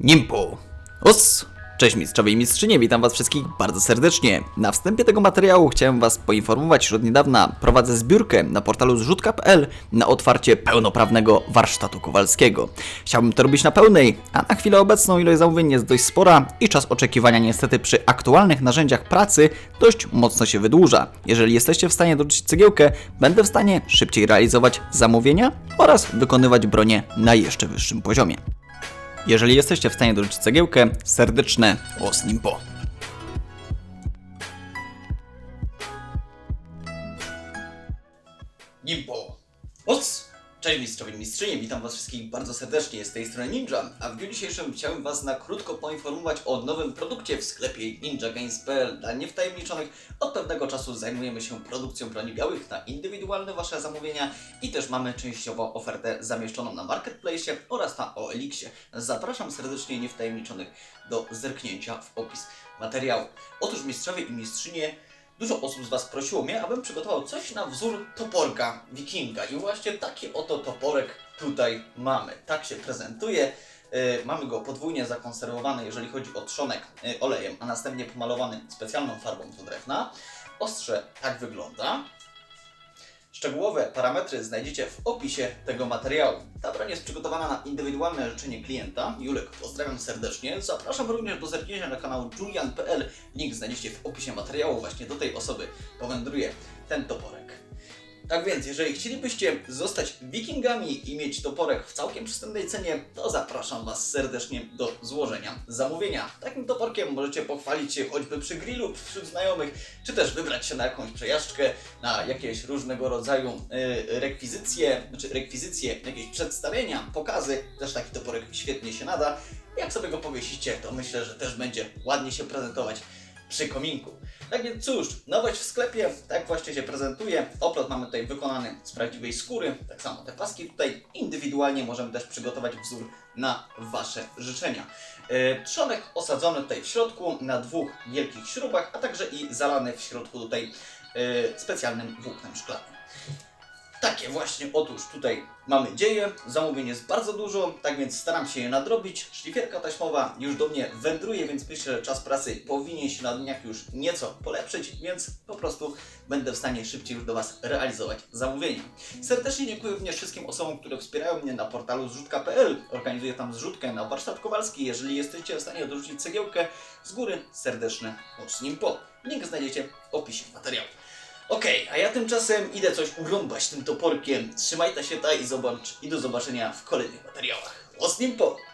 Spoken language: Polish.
Nimpu. Os! Cześć mistrzowie i mistrzynie, witam was wszystkich bardzo serdecznie. Na wstępie tego materiału chciałem was poinformować, że od niedawna prowadzę zbiórkę na portalu zrzutka.pl na otwarcie pełnoprawnego warsztatu kowalskiego. Chciałbym to robić na pełnej, a na chwilę obecną ilość zamówień jest dość spora i czas oczekiwania niestety przy aktualnych narzędziach pracy dość mocno się wydłuża. Jeżeli jesteście w stanie dorzucić cegiełkę, będę w stanie szybciej realizować zamówienia oraz wykonywać bronię na jeszcze wyższym poziomie. Jeżeli jesteście w stanie dorzucić cegiełkę, serdeczne os nimpo. Nimpo. Os! Cześć mistrzowie i mistrzynie, witam was wszystkich bardzo serdecznie, z tej strony Ninja, a w dniu dzisiejszym chciałem was na krótko poinformować o nowym produkcie w sklepie ninjagames.pl. Dla niewtajemniczonych od pewnego czasu zajmujemy się produkcją broni białych na indywidualne wasze zamówienia i też mamy częściowo ofertę zamieszczoną na Marketplace oraz na OLX-ie. Zapraszam serdecznie niewtajemniczonych do zerknięcia w opis materiału. Otóż mistrzowie i mistrzynie Dużo osób z Was prosiło mnie, abym przygotował coś na wzór toporka wikinga. I właśnie taki oto toporek tutaj mamy. Tak się prezentuje. Yy, mamy go podwójnie zakonserwowany, jeżeli chodzi o trzonek yy, olejem, a następnie pomalowany specjalną farbą do drewna. Ostrze tak wygląda. Szczegółowe parametry znajdziecie w opisie tego materiału. Ta broń jest przygotowana na indywidualne życzenie klienta. Julek, pozdrawiam serdecznie. Zapraszam również do zerknięcia na kanał julian.pl. Link znajdziecie w opisie materiału. Właśnie do tej osoby powędruje ten toporek. Tak więc, jeżeli chcielibyście zostać wikingami i mieć toporek w całkiem przystępnej cenie, to zapraszam Was serdecznie do złożenia zamówienia. Takim toporkiem możecie pochwalić się choćby przy grillu wśród znajomych, czy też wybrać się na jakąś przejażdżkę, na jakieś różnego rodzaju y, rekwizycje, znaczy rekwizycje, jakieś przedstawienia, pokazy. Też taki toporek świetnie się nada. Jak sobie go powiesicie, to myślę, że też będzie ładnie się prezentować przy kominku. Tak więc cóż, nowość w sklepie, tak właśnie się prezentuje. Oplot mamy tutaj wykonany z prawdziwej skóry, tak samo te paski tutaj. Indywidualnie możemy też przygotować wzór na Wasze życzenia. Yy, Trzonek osadzony tutaj w środku na dwóch wielkich śrubach, a także i zalany w środku tutaj yy, specjalnym włóknem szklanym. Takie właśnie, otóż tutaj mamy dzieje, zamówień jest bardzo dużo, tak więc staram się je nadrobić. Szlifierka taśmowa już do mnie wędruje, więc myślę, że czas pracy powinien się na dniach już nieco polepszyć, więc po prostu będę w stanie szybciej już do Was realizować zamówienia. Serdecznie dziękuję również wszystkim osobom, które wspierają mnie na portalu zrzutka.pl. Organizuję tam zrzutkę na warsztat kowalski. Jeżeli jesteście w stanie dorzucić cegiełkę, z góry serdeczne mocnim po. Link znajdziecie w opisie materiału. Okej, a ja tymczasem idę coś urąbać tym toporkiem. Trzymajcie się ta i, zobacz, i do zobaczenia w kolejnych materiałach. Ostnim po!